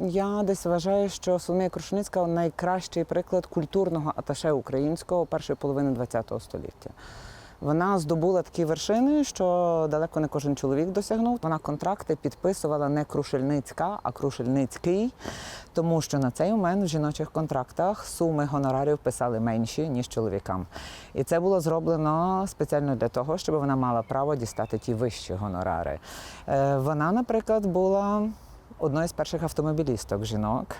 я десь вважаю, що Соломія Крушеницька найкращий приклад культурного аташе українського першої половини ХХ століття. Вона здобула такі вершини, що далеко не кожен чоловік досягнув. Вона контракти підписувала не Крушельницька, а Крушельницький, тому що на цей момент в жіночих контрактах суми гонорарів писали менші, ніж чоловікам. І це було зроблено спеціально для того, щоб вона мала право дістати ті вищі гонорари. Е, Вона, наприклад, була одною з перших автомобілісток жінок.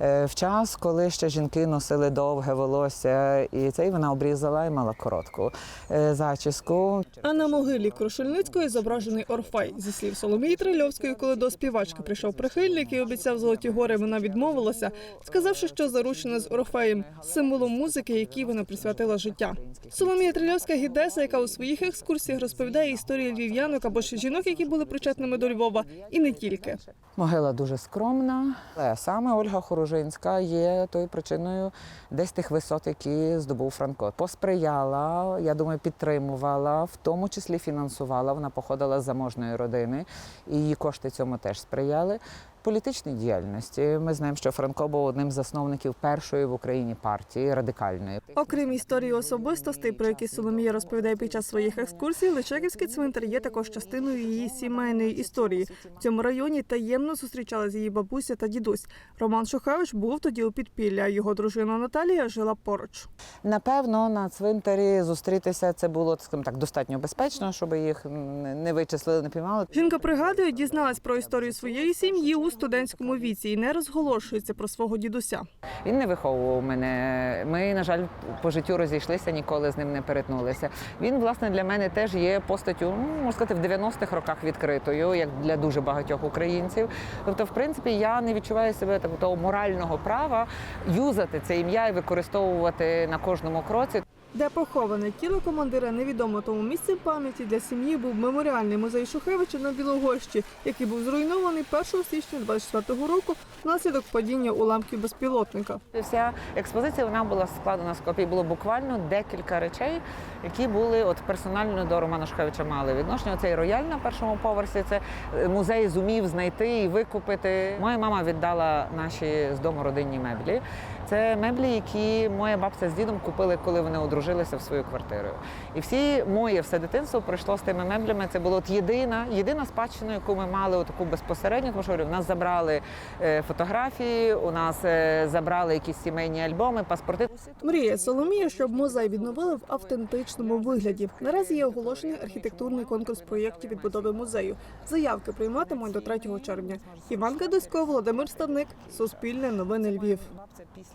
Е, В час, коли ще жінки носили довге волосся, і цей вона обрізала і мала коротку е, зачіску. А на могилі Крушельницької зображений Орфей. Зі слів Соломії Трильовської, коли до співачки прийшов прихильник і обіцяв золоті гори, вона відмовилася, сказавши, що заручена з Орфеєм, символом музики, якій вона присвятила життя. Соломія Трильовська гідеса, яка у своїх екскурсіях розповідає історії львів'янок або ж жінок, які були причетними до Львова, і не тільки. Могила дуже скромна, але саме Ольга Хоружинська є тою причиною десь тих висот, які здобув Франко. Посприяла, я думаю, підтримувала, в тому числі фінансувала. Вона походила з заможної родини, і її кошти цьому теж сприяли. Політичній діяльності ми знаємо, що Франко був одним з засновників першої в Україні партії радикальної. Окрім історії особистостей, про які Соломія розповідає під час своїх екскурсій, Личаківський цвинтар є також частиною її сімейної історії. В цьому районі таємно зустрічалися її бабуся та дідусь. Роман Шухевич був тоді у підпілля. Його дружина Наталія жила поруч. Напевно, на цвинтарі зустрітися це було скажімо так достатньо безпечно, щоб їх не вичислили, не піймали. Жінка пригадує, дізналась про історію своєї сім'ї у студентському віці і не розголошується про свого дідуся. Він не виховував мене. Ми, на жаль, по життю розійшлися, ніколи з ним не перетнулися. Він, власне, для мене теж є постаттю, ну, можна сказати, в 90-х роках відкритою, як для дуже багатьох українців. Тобто, в принципі, я не відчуваю себе того морального права юзати це ім'я і використовувати на кожному кроці. Де поховане тіло командира невідомо тому місцем пам'яті для сім'ї був меморіальний музей Шухевича на Білогорщі, який був зруйнований 1 січня 24 року внаслідок падіння уламків безпілотника. Вся експозиція вона була складена з копій. Було буквально декілька речей, які були от персонально до Романа Шухевича мали відношення. Цей рояль на першому поверсі. Це е, музей зумів знайти і викупити. Моя мама віддала наші з дому родинні меблі. Це меблі, які моя бабця з дідом купили, коли вони одружилися в свою квартиру. І всі моє все дитинство пройшло з тими меблями. Це була от єдина, єдина спадщина, яку ми мали таку безпосередньо. Тому що говорю, в нас забрали е, фотографії, у нас е, забрали якісь сімейні альбоми, паспорти. Мріє Соломія, щоб музей відновили в автентичному вигляді. Наразі є оголошений архітектурний конкурс проєктів відбудови музею. Заявки прийматимуть до 3 червня. Іван Кадисько, Володимир Ставник, Суспільне новини Львів.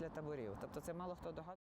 Після таборів. Тобто це мало хто догадує.